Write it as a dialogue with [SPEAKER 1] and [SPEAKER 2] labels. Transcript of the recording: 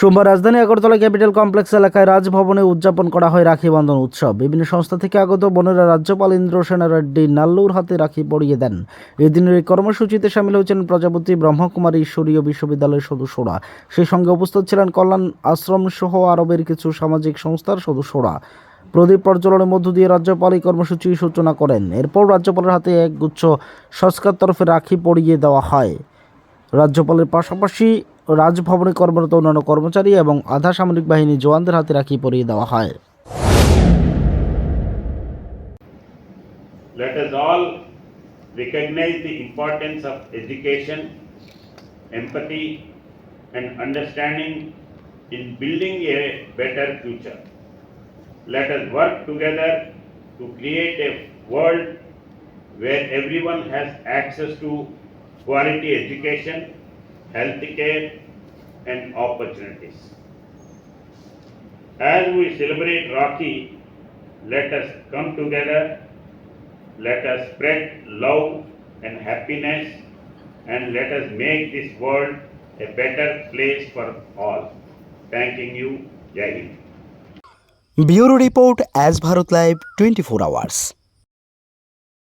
[SPEAKER 1] সোমবার রাজধানী Agartala capital complex এলাকায় রাজভবনে উদযাপন করা হয় রাখি বন্ধন উৎসব। বিভিন্ন সংস্থা থেকে আগত বোনেরা রাজ্যপাল ইন্দ্রসেনা রেড্ডি নাল্লুর হাতে রাখি পরিয়ে দেন। এদিনের এই কর্মসূচিতে সামিল হয়েছেন প্রজাপতি ব্রহ্মকুমারী ঈশ্বরীয় বিশ্ববিদ্যালয়ের সদস্যরা। সেই সঙ্গে উপস্থিত ছিলেন কল্যাণ আশ্রম সহ আরবের কিছু সামাজিক সংস্থার সদস্যরা। প্রদীপ প্রজ্বলনের মধ্য দিয়ে রাজ্যপাল এই কর্মসূচির সূচনা করেন। এরপর রাজ্যপালের হাতে এক গুচ্ছ সংস্কার তরফে রাখি পরিয়ে দেওয়া হয়। রাজ্যপালের পাশাপাশি রাজভবনে কর্মরত অন্যান্য কর্মচারী এবং আধা সামরিক বাহিনী জওয়ানদের হাতে রাখি পরিয়ে দেওয়া হয়
[SPEAKER 2] Let us all recognize the importance of education, empathy, and understanding in building a better future. Let us work together to create a world where everyone has access to quality education, Health care and opportunities. As we celebrate Rocky, let us come together, let us spread love and happiness, and let us make this world a better place for all. Thanking you, Jai
[SPEAKER 3] Bureau Report as Bharat Live 24 hours.